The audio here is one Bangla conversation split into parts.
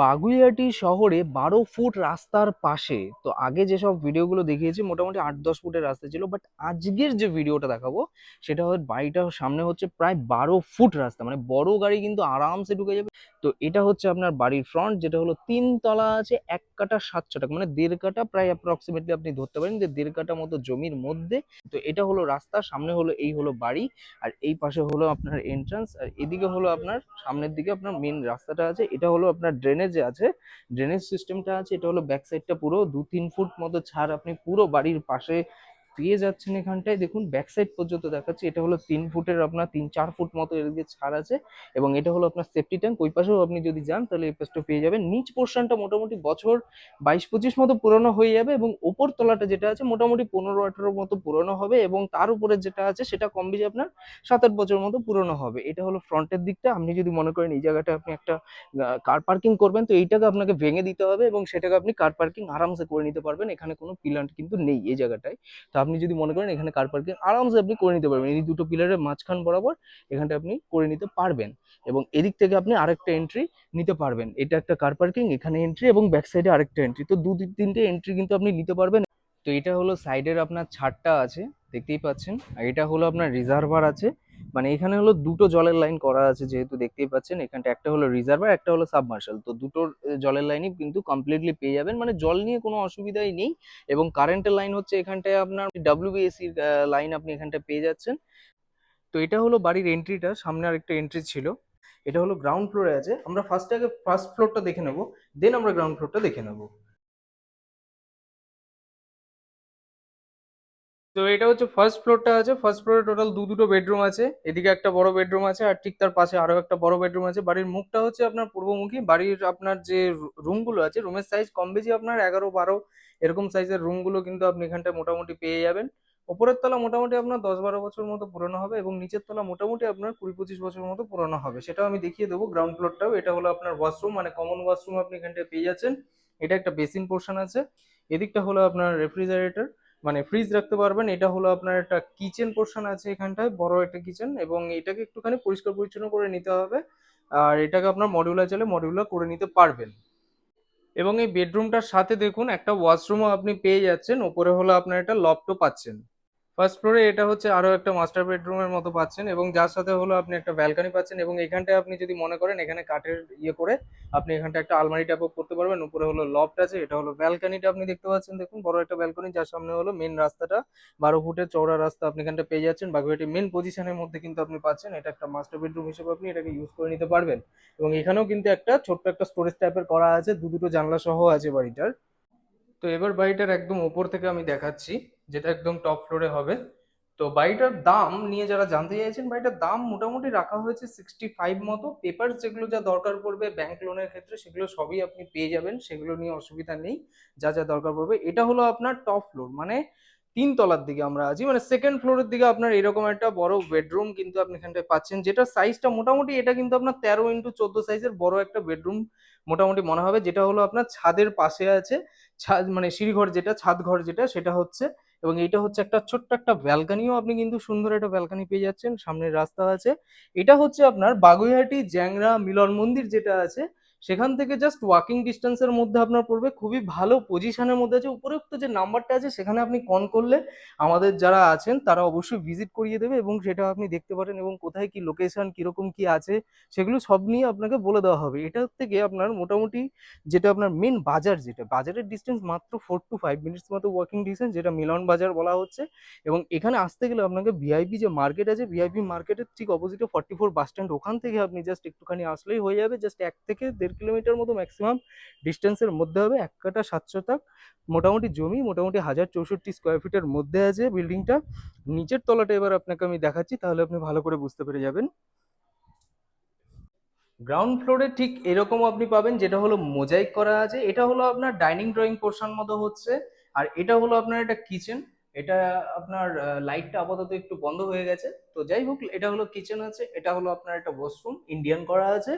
বাগুইআটি শহরে বারো ফুট রাস্তার পাশে, তো আগে যেসব ভিডিওগুলো দেখিয়েছি মোটামুটি আট দশ ফুটের রাস্তা ছিল বাট আজকের যে ভিডিওটা দেখাবো, সেটা হচ্ছে বাড়িটার সামনে হচ্ছে প্রায় বারো ফুট রাস্তা মানে বড় গাড়ি কিন্তু আরামসে ঢুকে যাবে। তো এটা হচ্ছে আপনার বাড়ির ফ্রন্ট যেটা হলো তিন তলা আছে, এক কাটা সাত টাকা মানে দেড় কাটা প্রায় অ্যাপ্রক্সিমেটলি আপনি ধরতে পারেন যে দেড় কাটা মতো জমির মধ্যে। তো এটা হলো রাস্তা, সামনে হলো, এই হলো বাড়ি, আর এই পাশে হলো আপনার এন্ট্রান্স আর এদিকে হলো আপনার, সামনের দিকে আপনার মেন রাস্তাটা আছে, এটা হলো আপনার ড্রেনেজ আছে ড্রেনেজ সিস্টেমটা আছে, এটা হলো ব্যাক সাইডটা পুরো দু তিন ফুট মতো ছাড় আপনি পুরো বাড়ির পাশে পেয়ে যাচ্ছেন এখানটায়। দেখুন ব্যাক সাইড পর্যন্ত দেখাচ্ছে। এটা হলো তিন ফুটের আপনার তিন, চার ফুট মতো এদিকে ছাড় আছে এবং এটা হলো আপনার সেফটি ট্যাঙ্ক ওই পাশেও আপনি যদি যান, তাহলে এই পাশটা পেয়ে যাবেন। নিচ পোর্শনটা মোটামুটি বছর বাইশ, পঁচিশ মতো পুরনো হয়ে যাবে এবং ওপর তলাটা যেটা আছে, মোটামুটি পনেরো, আঠেরো মতো পুরনো হবে এবং তার উপরে যেটা আছে, সেটা কম বেশি আপনার সাত, আট বছর মতো পুরনো হবে। এটা হলো ফ্রন্টের দিকটা। আপনি যদি মনে করেন এই জায়গাটা আপনি একটা কার পার্কিং করবেন, তো এইটাকে আপনাকে ভেঙে দিতে হবে এবং সেটাকে আপনি কার পার্কিং আরামসে করে নিতে পারবেন। এখানে কোনো পিলান্ট কিন্তু নেই এই জায়গাটায়। তো যদি মনে করেন এখানে কার পার্কিং আরামসে আপনি করে নিতে পারবেন। এই দুটো পিলারের মাঝখান বরাবর এখানটা আপনি করে নিতে পারবেন এবং এদিক থেকে আপনি আরেকটা এন্ট্রি নিতে পারবেন। এটা একটা কার পার্কিং এখানে এন্ট্রি এবং ব্যাক সাইডে আরেকটা এন্ট্রি তো দু তিন- তিনটে এন্ট্রি কিন্তু আপনি নিতে পারবেন। তো এটা হলো সাইডের আপনার ছাদটা আছে, দেখতেই পাচ্ছেন। আর এটা হলো আপনার রিজার্ভার আছে। মানে এখানে হলো দুটো জলের লাইন করা আছে যেহেতু দেখতেই পাচ্ছেন, এখানটা একটা হলো রিজার্ভার, একটা হলো সাবমার্শাল। তো দুটোর জলের লাইনই কিন্তু কমপ্লিটলি পেয়ে যাবেন মানে জল নিয়ে কোনো অসুবিধাই নেই। এবং কারেন্টের লাইন হচ্ছে এখানটায় আপনার ডাব্লিউবিএসির লাইন আপনি এখানটায় পেয়ে যাচ্ছেন। তো এটা হলো বাড়ির এন্ট্রিটা সামনে আরেকটা এন্ট্রি ছিল। এটা হলো গ্রাউন্ড ফ্লোরে আছে। আমরা ফার্স্ট আগে ফার্স্ট ফ্লোরটা দেখে নেব দেন আমরা গ্রাউন্ড ফ্লোরটা দেখে নেব। তো এটা হচ্ছে ফার্স্ট ফ্লোরটা আছে ফার্স্ট ফ্লোরে টোটাল দু দুটো বেডরুম আছে, এদিকে একটা বড় বেডরুম আছে আর ঠিক তার পাশে আরও একটা বড় বেডরুম আছে। বাড়ির মুখটা হচ্ছে আপনার পূর্বমুখী, বাড়ির আপনার যে রুমগুলো আছে রুমের সাইজ কম বেশি আপনার এগারো বারো, এরকম সাইজের রুমগুলো কিন্তু আপনি এখানটায় মোটামুটি পেয়ে যাবেন। ওপরের তলা মোটামুটি আপনার দশ বারো বছর মতো পুরনো হবে এবং নিচের তলা মোটামুটি আপনার কুড়ি পঁচিশ বছর মতো পুরনো হবে। সেটাও আমি দেখিয়ে দেবো গ্রাউন্ড ফ্লোরটাও এটা হলো আপনার ওয়াশরুম মানে কমন ওয়াশরুম আপনি এখানটায় পেয়ে যাচ্ছেন। এটা একটা বেসিন পোর্শন আছে। এদিকটা হলো আপনার রেফ্রিজারেটর মানে ফ্রিজ রাখতে পারবেন। এটা হলো আপনার একটা কিচেন পোর্শন আছে এখানটায়, বড় একটা কিচেন এবং এটাকে একটুখানি পরিষ্কার পরিচ্ছন্ন করে নিতে হবে। আর এটাকে আপনার মডিউলার চাইলে মডিউলার করে নিতে পারবেন। এবং এই বেডরুমটার সাথে দেখুন, একটা ওয়াশরুমও আপনি পেয়ে যাচ্ছেন। ওপরে হলো আপনার একটা লপটো পাচ্ছেন। ফার্স্ট ফ্লোরে এটা হচ্ছে আরও একটা মাস্টার বেডরুমের মতো পাচ্ছেন এবং যার সাথে হলো আপনি একটা ব্যালকনি পাচ্ছেন এবং এখানটায় আপনি যদি মনে করেন এখানে কাঠের ইয়ে করে আপনি এখানটা একটা আলমারি টাইপ করতে পারবেন, উপরে হলো লফট আছে, এটা হলো ব্যালকনিটা আপনি দেখতে পাচ্ছেন, দেখুন বড় একটা ব্যালকনি যার সামনে হলো মেন রাস্তাটা, বারো ফুটের চওড়া রাস্তা আপনি এখানটা পেয়ে যাচ্ছেন বাগুয়াটি মেন পজিশনের মধ্যে কিন্তু আপনি পাচ্ছেন, এটা একটা মাস্টার বেডরুম হিসেবে আপনি এটাকে ইউজ করে নিতে পারবেন এবং এখানেও কিন্তু একটা ছোট্ট একটা স্টোরেজ টাইপের করা আছে, দু দুটো জানলা সহ আছে বাড়িটার। তো এবার বাড়িটার একদম ওপর থেকে আমি দেখাচ্ছি। যেটা একদম টপ ফ্লোরে হবে। তো বাড়িটার দাম নিয়ে যারা জানতে চাইছেন, বাড়িটার দাম মোটামুটি রাখা হয়েছে সিক্সটি ফাইভ মতো। পেপার যেগুলো যা দরকার পড়বে ব্যাংক লোনের ক্ষেত্রে, সেগুলো সবই আপনি পেয়ে যাবেন, সেগুলো নিয়ে অসুবিধা নেই। যা যা দরকার পড়বে, এটা হলো আপনার টপ ফ্লোর মানে তিন তলার দিকে আমরা আছি মানে সেকেন্ড ফ্লোরের দিকে আপনার এরকম একটা বড় বেডরুম কিন্তু আপনি এখানটায় পাচ্ছেন যেটা সাইজটা মোটামুটি, এটা কিন্তু আপনার তেরো ইন্টু চোদ্দ সাইজের বড় একটা বেডরুম মোটামুটি মনে হবে, যেটা হলো আপনার ছাদের পাশে আছে, ছাদ মানে সিঁড়িঘর যেটা ছাদ ঘর যেটা, সেটা হচ্ছে এবং এটা হচ্ছে একটা ছোট্ট একটা ব্যালকানিও আপনি কিন্তু সুন্দর একটা ব্যালকানি পেয়ে যাচ্ছেন, সামনের রাস্তা আছে। এটা হচ্ছে আপনার বাগুইহাটি জ্যাংরা মিলন মন্দির যেটা আছে সেখান থেকে জাস্ট ওয়াকিং ডিস্টেন্সের মধ্যে আপনার পড়বে। খুবই ভালো পজিশনের মধ্যে আছে। উপরোক্ত যে নাম্বারটা আছে, সেখানে আপনি কল করলে আমাদের যারা আছেন, তারা অবশ্যই ভিজিট করিয়ে দেবে এবং সেটা আপনি দেখতে পারেন এবং কোথায় কি লোকেশন কীরকম কি আছে, সেগুলো সব নিয়ে আপনাকে বলে দেওয়া হবে। এটা থেকে আপনার মোটামুটি যেটা আপনার মেন বাজার যেটা, বাজারের ডিস্টেন্স মাত্র ফোর টু ফাইভ মিনিটস মতো ওয়াকিং ডিস্টেন্স যেটা মিলন বাজার বলা হচ্ছে। এবং এখানে আসতে গেলে আপনাকে ভিআইপি যে মার্কেট আছে ভিআইপি মার্কেটের ঠিক অপোজিটে ফর্টি ফোর বাস স্ট্যান্ড ওখান থেকে আপনি জাস্ট একটুখানি আসলেই হয়ে যাবে। জাস্ট এক থেকে দেড় কিলোমিটার মতো ম্যাক্সিমাম ডিস্টেন্সের মধ্যে হবে, এক কাটা সাতশো তাক মোটামুটি জমি, মোটামুটি হাজার চৌষট্টি স্কোয়ার ফিটের মধ্যে আছে বিল্ডিংটা নিচের তলাটা এবার আপনাকে আমি দেখাচ্ছি, তাহলে আপনি ভালো করে বুঝতে পেরে যাবেন। গ্রাউন্ড ফ্লোরে ঠিক এরকম আপনি পাবেন, যেটা হলো মোজাইক করা আছে। এটা হলো আপনার ডাইনিং ড্রয়িং পোর্শন মতো হচ্ছে, আর এটা হলো আপনার একটা কিচেন এটা আপনার লাইটটা আপাতত একটু বন্ধ হয়ে গেছে। তো যাই হোক, এটা হলো কিচেন আছে, এটা হলো আপনার একটা ওয়াশরুম ইন্ডিয়ান করা আছে।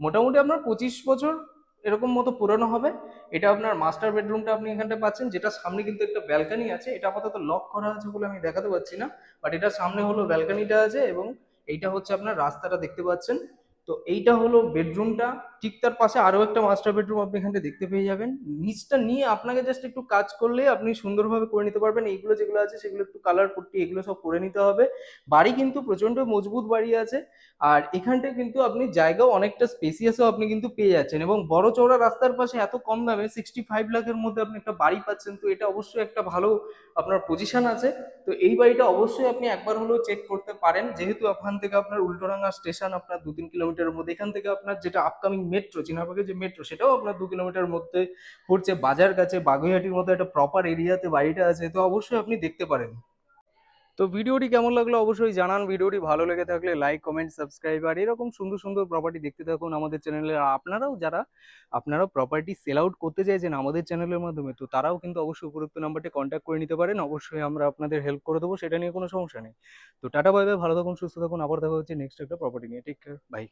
মোটামুটি আপনার পঁচিশ বছর এরকম মতো পুরনো হবে। এটা আপনার মাস্টার বেডরুমটা আপনি এখানটা পাচ্ছেন, যেটা সামনে কিন্তু একটা ব্যালকানি আছে। এটা আপাতত লক করা আছে বলে আমি দেখাতে পাচ্ছি না বাট এটা সামনে হলো ব্যালকানিটা আছে এবং এইটা হচ্ছে আপনার রাস্তাটা দেখতে পাচ্ছেন। তো এইটা হলো বেডরুমটা। ঠিক তার পাশে আরও একটা মাস্টার বেডরুম আপনি এখানে দেখতে পেয়ে যাবেন। নিচটা নিয়ে আপনাকে জাস্ট একটু কাজ করলে আপনি সুন্দরভাবে করে নিতে পারবেন। এইগুলো যেগুলো আছে সেগুলো একটু কালার পট্টি এগুলো সব করে নিতে হবে। বাড়ি কিন্তু প্রচণ্ড মজবুত বাড়ি আছে। আর এখানটায় কিন্তু আপনি জায়গাও অনেকটা স্পেসিয়াসও আপনি কিন্তু পেয়ে যাচ্ছেন। এবং বড় চওড়া রাস্তার পাশে এত কম দামে সিক্সটি ফাইভ লাখের মধ্যে আপনি একটা বাড়ি পাচ্ছেন, তো এটা অবশ্যই একটা ভালো আপনার পজিশন আছে। তো এই বাড়িটা অবশ্যই আপনি একবার হলেও চেক করতে পারেন। যেহেতু ওখান থেকে আপনার উল্টোডাঙ্গা স্টেশন আপনার দু তিন কিলোমিটারের মধ্যে। এখান থেকে আপনার যেটা আপকামিং মেট্রো চিনাবাগের যে মেট্রো সেটাও আপনার দু কিলোমিটার মধ্যে পড়ছে। বাজার কাছে বাগুইহাটির মতো একটা প্রপার এরিয়াতে বাড়িটা আছে, তো অবশ্যই আপনি দেখতে পারেন। তো ভিডিওটি কেমন লাগল অবশ্যই জানান। ভিডিওটি ভালো লেগে থাকলে লাইক কমেন্ট সাবস্ক্রাইব আর এরকম সুন্দর সুন্দর প্রপার্টি দেখতে থাকুন আমাদের চ্যানেলে আপনারাও যারা, আপনারাও প্রপার্টি সেল আউট করতে চাইছেন আমাদের চ্যানেলের মাধ্যমে, তো তারাও কিন্তু অবশ্যই উপরোক্ত নাম্বারটি কন্ট্যাক্ট করে নিতে পারেন। অবশ্যই আমরা আপনাদের হেল্প করে দেবো, সেটা নিয়ে কোনো সমস্যা নেই। তো টাটা বাই বাই ভালো থাকুন, সুস্থ থাকুন। আবার দেখা হচ্ছে নেক্সট একটা প্রপার্টি নিয়ে। Take care bye